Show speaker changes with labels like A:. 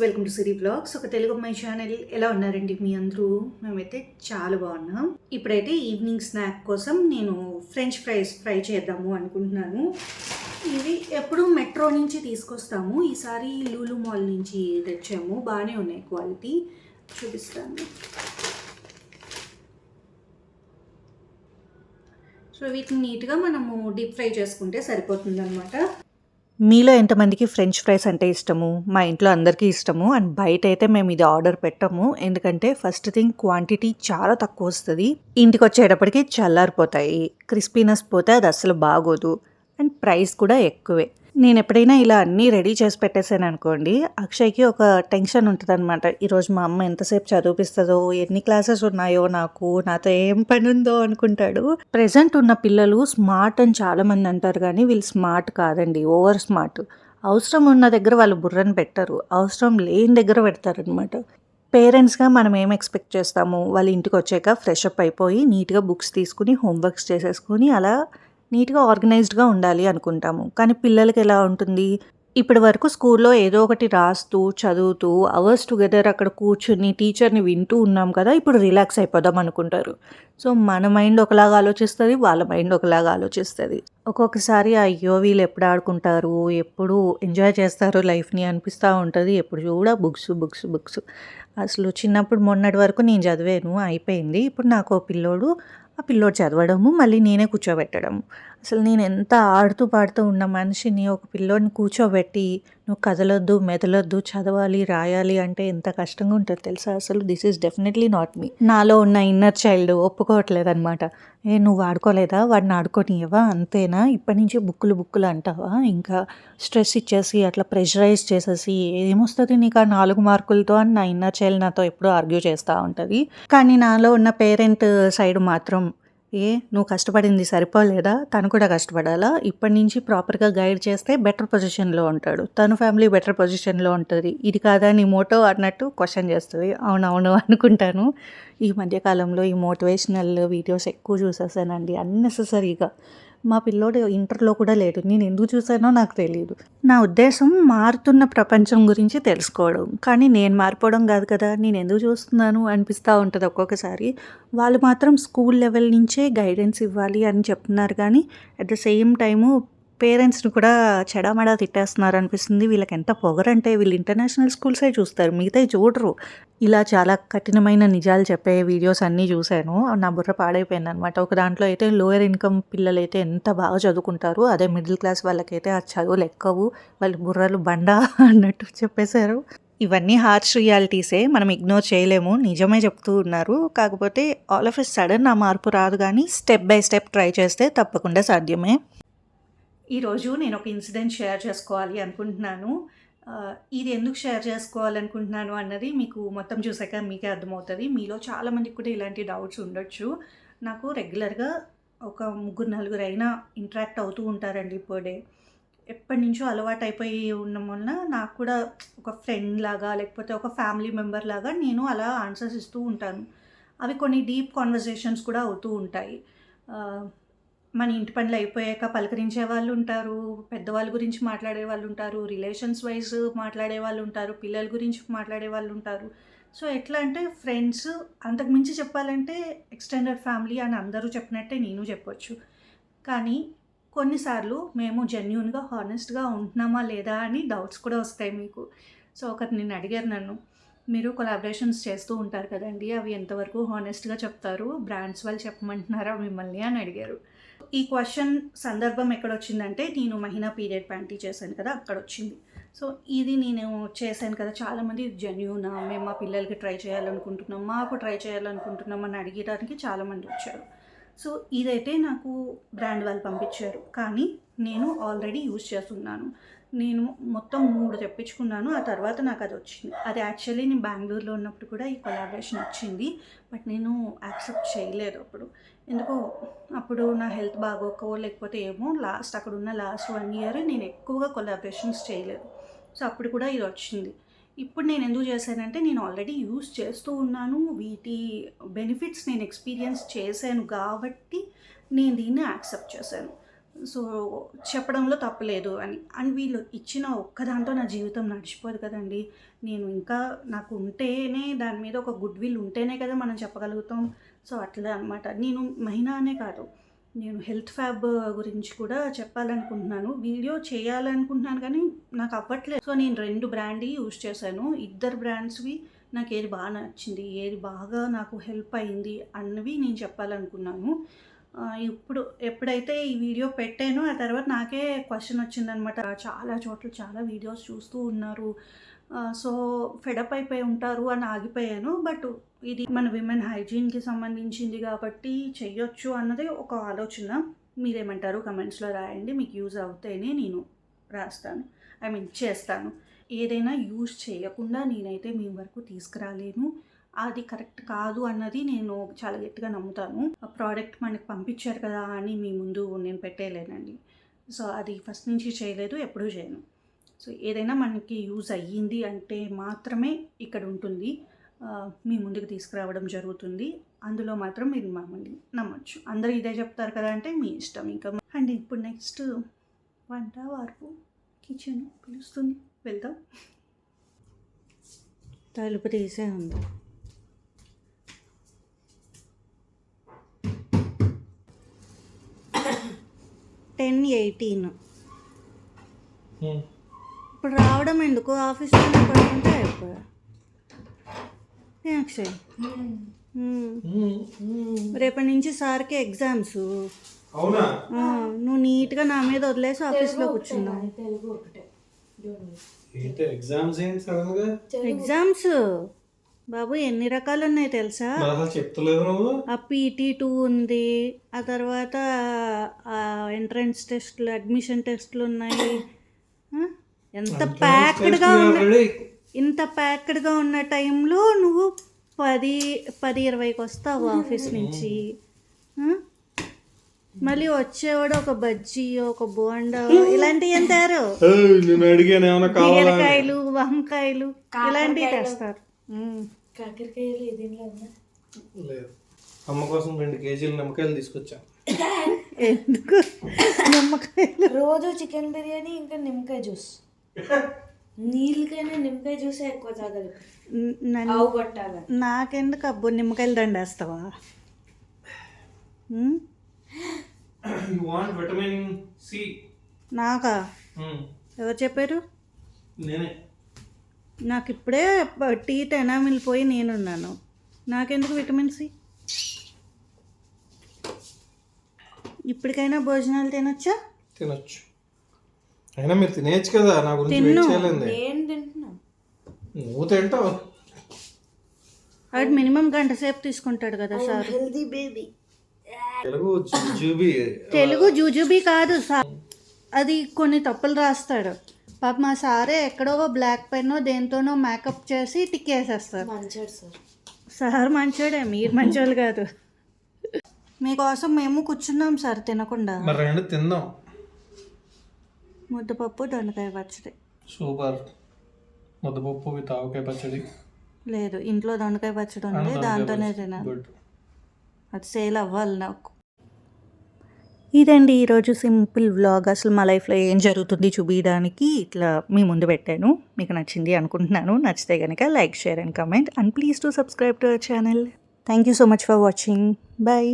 A: Welcome to Siri blogs. ఒక Telugu my channel ఎలా ఉన్నారండి మీ అందరూ? మేమైతే చాలా బాగున్నాం. ఇప్పుడైతే ఈవినింగ్ స్నాక్ కోసం నేను ఫ్రెంచ్ ఫ్రైస్ ఫ్రై చేద్దాము అనుకుంటున్నాను. ఇవి ఎప్పుడు మెట్రో నుంచి తీసుకొస్తాము. ఈసారి లూలు మాల్ నుంచి తెచ్చాము. బాగానే ఉన్నాయి క్వాలిటీ. చూపిస్తాను. సో వీటిని నీట్గా మనము డీప్ ఫ్రై చేసుకుంటే సరిపోతుంది అనమాట మీలో ఎంతమందికి ఫ్రెంచ్ ఫ్రైస్ అంటే ఇష్టము? మా ఇంట్లో అందరికీ ఇష్టము. అండ్ బయట అయితే మేము ఇది ఆర్డర్ పెట్టము. ఎందుకంటే ఫస్ట్ థింగ్ క్వాంటిటీ చాలా తక్కువ వస్తుంది. ఇంటికి వచ్చేటప్పటికి చల్లారిపోతాయి. క్రిస్పీనెస్ పోతే అది అసలు బాగోదు. అండ్ ప్రైస్ కూడా ఎక్కువే. నేను ఎప్పుడైనా ఇలా అన్నీ రెడీ చేసి పెట్టేశాను అనుకోండి అక్షయ్కి ఒక టెన్షన్ ఉంటుంది అనమాట ఈరోజు మా అమ్మ ఎంతసేపు చదివిపిస్తుందో ఎన్ని క్లాసెస్ ఉన్నాయో నాకు నాతో ఏం పని ఉందో అనుకుంటాడు. ప్రెసెంట్ ఉన్న పిల్లలు స్మార్ట్ అని చాలామంది అంటారు కానీ వీళ్ళు స్మార్ట్ కాదండి ఓవర్ స్మార్ట్. అవసరం ఉన్న దగ్గర వాళ్ళు బుర్రని పెట్టరు అవసరం లేని దగ్గర పెడతారనమాట పేరెంట్స్గా మనం ఏం ఎక్స్పెక్ట్ చేస్తాము? వాళ్ళ ఇంటికి వచ్చాక ఫ్రెష్ అప్ అయిపోయి నీట్గా బుక్స్ తీసుకుని హోంవర్క్స్ చేసేసుకుని అలా నీట్గా ఆర్గనైజ్డ్గా ఉండాలి అనుకుంటాము. కానీ పిల్లలకి ఎలా ఉంటుంది? ఇప్పటి వరకు స్కూల్లో ఏదో ఒకటి రాస్తూ చదువుతూ అవర్స్ టుగెదర్ అక్కడ కూర్చుని టీచర్ని వింటూ ఉన్నాం కదా ఇప్పుడు రిలాక్స్ అయిపోదాం అనుకుంటారు. సో మన మైండ్ ఒకలాగా ఆలోచిస్తుంది వాళ్ళ మైండ్ ఒకలాగా ఆలోచిస్తుంది. ఒక్కొక్కసారి అయ్యో వీళ్ళు ఎప్పుడు ఆడుకుంటారు ఎప్పుడు ఎంజాయ్ చేస్తారు లైఫ్ని అనిపిస్తూ ఉంటుంది ఎప్పుడు చూడ బుక్స్ బుక్స్ బుక్స్. అసలు చిన్నప్పుడు మొన్నటి వరకు నేను చదివాను అయిపోయింది. ఇప్పుడు నాకు ఓ పిల్లోడు ఆ పిల్లోడు చదవడము మళ్ళీ నేనే కూర్చోబెట్టడము. అసలు నేను ఎంత ఆడుతూ పాడుతూ ఉన్న మనిషిని ఒక పిల్లోని కూర్చోబెట్టి నువ్వు కదలొద్దు మెదలొద్దు చదవాలి రాయాలి అంటే ఎంత కష్టంగా ఉంటుంది తెలుసా? అసలు this is definitely not me నాలో ఉన్న ఇన్నర్ చైల్డ్ ఒప్పుకోవట్లేదు అనమాట ఏ నువ్వు ఆడుకోలేదా వాడిని ఆడుకోనియవా అంతేనా? ఇప్పటి నుంచి బుక్కులు బుక్కులు అంటావా? ఇంకా స్ట్రెస్ ఇచ్చేసి అట్లా ప్రెషరైజ్ చేసేసి ఏమొస్తుంది నీకు ఆ నాలుగు మార్కులతో? అని నా ఇన్నర్ చైల్డ్ నాతో ఎప్పుడూ ఆర్గ్యూ చేస్తూ ఉంటుంది. కానీ నాలో ఉన్న పేరెంట్ సైడ్ మాత్రం ఏ నువ్వు కష్టపడింది సరిపోలేదా? తను కూడా కష్టపడాలా? ఇప్పటి నుంచి ప్రాపర్గా గైడ్ చేస్తే బెటర్ పొజిషన్లో ఉంటాడు. తను ఫ్యామిలీ బెటర్ పొజిషన్లో ఉంటుంది. ఇది కాదా నీ మోటో అన్నట్టు క్వశ్చన్ చేస్తుంది. అవునవును అనుకుంటాను. ఈ మధ్యకాలంలో ఈ మోటివేషనల్ వీడియోస్ ఎక్కువ చూసేసానండి. అన్నెసెసరీగా. మా పిల్లోడు ఇంటర్లో కూడా లేడు. నేను ఎందుకు చూసానో నాకు తెలియదు నా ఉద్దేశం మారుతున్న ప్రపంచం గురించి తెలుసుకోవడం. కానీ నేను మారిపోవడం కాదు కదా. నేను ఎందుకు చూస్తున్నాను అనిపిస్తూ ఉంటుంది ఒక్కొక్కసారి. వాళ్ళు మాత్రం స్కూల్ లెవెల్ నుంచే గైడెన్స్ ఇవ్వాలి అని చెప్తున్నారు. కానీ అట్ ద సేమ్ టైము పేరెంట్స్ని కూడా చెడామడా తిట్టేస్తున్నారు అనిపిస్తుంది వీళ్ళకి ఎంత పొగరంటే వీళ్ళు ఇంటర్నేషనల్ స్కూల్సే చూస్తారు. మిగతా చూడరు. ఇలా చాలా కఠినమైన నిజాలు చెప్పే వీడియోస్ అన్నీ చూశాను. నా బుర్ర పాడైపోయింది అనమాట ఒక దాంట్లో అయితే లోయర్ ఇన్కమ్ పిల్లలు అయితే ఎంత బాగా చదువుకుంటారు అదే మిడిల్ క్లాస్ వాళ్ళకైతే ఆ చదువులు ఎక్కవు వాళ్ళ బుర్రలు బండ అన్నట్టు చెప్పేశారు. ఇవన్నీ హార్ష్ రియాలిటీసే. మనం ఇగ్నోర్ చేయలేము. నిజమే చెప్తూ ఉన్నారు. కాకపోతే ఆల్ ఆఫ్ ఎ సడన్ ఆ మార్పు రాదు కానీ స్టెప్ బై స్టెప్ ట్రై చేస్తే తప్పకుండా సాధ్యమే. ఈరోజు నేను ఒక ఇన్సిడెంట్ షేర్ చేసుకోవాలి అనుకుంటున్నాను. ఇది ఎందుకు షేర్ చేసుకోవాలనుకుంటున్నాను అన్నది మీకు మొత్తం చూసాక మీకే అర్థమవుతుంది. మీలో చాలామందికి కూడా ఇలాంటి డౌట్స్ ఉండొచ్చు. నాకు రెగ్యులర్గా ఒక ముగ్గురు నలుగురు అయినా ఇంటరాక్ట్ అవుతూ ఉంటారండి పర్ డే ఎప్పటి నుంచో అలవాటు అయిపోయి ఉండడం వలన నాకు కూడా ఒక ఫ్రెండ్ లాగా లేకపోతే ఒక ఫ్యామిలీ మెంబర్ లాగా నేను అలా ఆన్సర్స్ ఇస్తూ ఉంటాను. అవి కొన్ని డీప్ కాన్వర్జేషన్స్ కూడా అవుతూ ఉంటాయి. మన ఇంటి పనులు అయిపోయాక పలకరించే వాళ్ళు ఉంటారు పెద్దవాళ్ళ గురించి మాట్లాడే వాళ్ళు ఉంటారు రిలేషన్స్ వైజ్ మాట్లాడే వాళ్ళు ఉంటారు పిల్లల గురించి మాట్లాడే వాళ్ళు ఉంటారు. సో ఎట్లా అంటే ఫ్రెండ్స్ అంతకు మించి చెప్పాలంటే ఎక్స్టెండెడ్ ఫ్యామిలీ అని అందరూ చెప్పినట్టే నేను చెప్పొచ్చు. కానీ కొన్నిసార్లు మేము జెన్యున్గా హానెస్ట్గా ఉంటున్నామా లేదా అని డౌట్స్ కూడా వస్తాయి మీకు. సో ఒకరు నేను అడిగారు నన్ను మీరు కొలాబరేషన్స్ చేస్తూ ఉంటారు కదండి అవి ఎంతవరకు హానెస్ట్గా చెప్తారు బ్రాండ్స్ వాళ్ళు చెప్పమంటున్నారా మిమ్మల్ని అని అడిగారు. ఈ క్వశ్చన్ సందర్భం ఎక్కడ వచ్చిందంటే నేను మహిళా పీరియడ్ ప్యాంటీ చేశాను కదా అక్కడ వచ్చింది సో ఇది నేను చేశాను కదా చాలామంది జెన్యూనా మేము మా పిల్లలకి ట్రై చేయాలనుకుంటున్నాం మాకు ట్రై చేయాలనుకుంటున్నాం అని అడిగడానికి చాలామంది వచ్చారు. సో ఇదైతే నాకు బ్రాండ్ వాళ్ళు పంపించారు. కానీ నేను ఆల్రెడీ యూజ్ చేస్తున్నాను. నేను మొత్తం మూడు తెప్పించుకున్నాను ఆ తర్వాత నాకు అది వచ్చింది. అది యాక్చువల్లీ నేను బెంగళూరులో ఉన్నప్పుడు కూడా ఈ కొలాబరేషన్ వచ్చింది బట్ నేను యాక్సెప్ట్ చేయలేదు అప్పుడు. ఎందుకో అప్పుడు నా హెల్త్ బాగోకో లేకపోతే ఏమో లాస్ట్ అక్కడ ఉన్న లాస్ట్ వన్ ఇయర్ నేను ఎక్కువగా కొలాబరేషన్స్ చేయలేదు. సో అప్పుడు కూడా ఇది వచ్చింది. ఇప్పుడు నేను ఎందుకు చేశానంటే నేను ఆల్రెడీ యూస్ చేస్తూ ఉన్నాను. వీటి బెనిఫిట్స్ నేను ఎక్స్పీరియన్స్ చేశాను కాబట్టి నేను దీన్ని యాక్సెప్ట్ చేశాను. సో చెప్పడంలో తప్పలేదు అని. అండ్ వీళ్ళు ఇచ్చిన ఒక్కదాంతో నా జీవితం నడిచిపోదు కదండి. నేను ఇంకా నాకు ఉంటేనే దాని మీద ఒక గుడ్ విల్ ఉంటేనే కదా మనం చెప్పగలుగుతాం. సో అట్లా అనమాట నేను మహిళ అనే కాదు. నేను హెల్త్ ఫ్యాబ్ గురించి కూడా చెప్పాలనుకుంటున్నాను. వీడియో చేయాలనుకుంటున్నాను కానీ నాకు అవ్వట్లేదు. సో నేను రెండు బ్రాండ్ యూజ్ చేశాను. ఇద్దరు బ్రాండ్స్వి నాకు ఏది బాగా నచ్చింది ఏది బాగా నాకు హెల్ప్ అయింది అన్నవి నేను చెప్పాలనుకున్నాను. ఇప్పుడు ఎప్పుడైతే ఈ వీడియో పెట్టానో ఆ తర్వాత నాకే క్వశ్చన్ వచ్చిందనమాట చాలా చోట్ల చాలా వీడియోస్ చూస్తూ ఉన్నారు. సో ఫెడప్ అయిపోయి ఉంటారు అని ఆగిపోయాను. బట్ ఇది మన విమెన్ హైజీన్కి సంబంధించింది కాబట్టి చెయ్యొచ్చు అన్నది ఒక ఆలోచన. మీరేమంటారు కమెంట్స్లో రాయండి. మీకు యూజ్ అవుతేనే నేను రాస్తాను. ఐ మీన్ చేస్తాను. ఏదైనా యూజ్ చేయకుండా నేనైతే మీ వరకు తీసుకురాలేను. అది కరెక్ట్ కాదు అన్నది నేను చాలా గట్టిగా నమ్ముతాను. ఆ ప్రోడక్ట్ మనకి పంపించారు కదా అని మీ ముందు నేను పెట్టేలేనండి సో అది ఫస్ట్ నుంచి చేయలేదు ఎప్పుడూ చేయను. సో ఏదైనా మనకి యూజ్ అయ్యింది అంటే మాత్రమే ఇక్కడ ఉంటుంది. మీ ముందుకు తీసుకురావడం జరుగుతుంది. అందులో మాత్రం మీరు మమ్మల్ని నమ్మచ్చు. అందరూ ఇదే చెప్తారు కదా అంటే మీ ఇష్టం. ఇంకా అండ్ ఇప్పుడు నెక్స్ట్ వంట వార్పు కిచెన్ పిలుస్తుంది. వెళ్దాం. తలుపు తీసే ఉంది. టెన్ ఎయిటీన్ ఇప్పుడు రావడం ఎందుకు? ఆఫీస్లో పడుకుంటే అయిపోయా? అక్షయ్? రేపటి నుంచి సార్కి ఎగ్జామ్స్.
B: అవునా?
A: నువ్వు నీట్గా నా మీద వదిలేసి ఆఫీస్లో కూర్చున్నావు.
B: ఎగ్జామ్స్
A: బాబు ఎన్ని రకాలు ఉన్నాయి తెలుసా
B: చెప్తలేదు నువ్వు?
A: ఆ పీటీ టూ ఉంది ఆ తర్వాత ఎంట్రన్స్ టెస్ట్లు అడ్మిషన్ టెస్ట్లు ఉన్నాయి? ఎంత ప్యాక్డ్గా ఉన్న ఇంత ప్యాక్డ్గా ఉన్న టైంలో నువ్వు పది పది ఇరవైకి వస్తావు ఆఫీస్ నుంచి? మళ్ళీ వచ్చేవాడు ఒక బజ్జీ ఒక బోండా ఇలాంటివి ఏం తయారు?
B: ఏయ్, నేను అడిగాను ఏమైనా కావాలా అని.
A: బీరకాయలు వంకాయలు ఇలాంటివి తెస్తారు.
B: అమ్మ కోసం రెండు కేజీలు నిమ్మకాయలు తీసుకొచ్చా.
A: ఎందుకు? నిమ్మకాయలు.
C: రోజు చికెన్ బిర్యానీ ఇంకా నిమ్మకాయ జ్యూస్. నీళ్ళకైనా నిమ్మకాయ జ్యూసే ఎక్కువ ఆవు కొట్టాలి
A: నాకెందుకు అబ్బో నిమ్మకాయలు దండేస్తావా? Um?
B: You want vitamin C
A: నాకా? ఎవరు చెప్పారు?
B: నేనే.
A: నాకు ఇప్పుడే టీత్ ఎనామిల్ పోయి నేనున్నాను. నాకెందుకు విటమిన్ సి ఇప్పటికైనా భోజనాలు తినొచ్చా?
B: తినొచ్చు. అయినా మీరు తినేయచ్చు కదా నా గురించి వెయిట్ చేయలేదు
C: నేను తింటున్నా.
B: నువ్వు తింటావు.
A: వాడు మినిమం గంట సేపు తీసుకుంటాడు కదా సార్.
C: Healthy baby.
B: తెలుగు జూ- జూబీ
A: తెలుగు జూజుబీ కాదు సార్. అది కొన్ని తప్పులు రాస్తాడు. పాప మా సారే ఎక్కడో బ్లాక్ పెన్నో దేంతోనో మేకప్ చేసి టిక్ వేసేస్తారు
C: మంచాడు సార్.
A: సార్ మంచోడే మీరు మంచోళ్ళు కాదు. మీకోసం మేము కూర్చున్నాం సార్ తినకుండా.
B: మరి రెండు తిందాం.
A: ముద్దపప్పు దొండకాయ పచ్చడి.
B: సూపర్. ముద్దపప్పు విత్ ఆవకాయ పచ్చడి.
A: లేదు ఇంట్లో దొండకాయ పచ్చడి ఉంది దాంతోనే
B: గుడ్
A: అది సేల్ అవ్వాలి నాకు. ఇదండి ఈరోజు సింపుల్ వ్లాగ్. అసలు మా లైఫ్లో ఏం జరుగుతుంది చూపించడానికి ఇట్లా మీ ముందు పెట్టాను. మీకు నచ్చింది అనుకుంటున్నాను. నచ్చితే కనుక like share and comment. And please to subscribe to our channel. Thank you so much for watching bye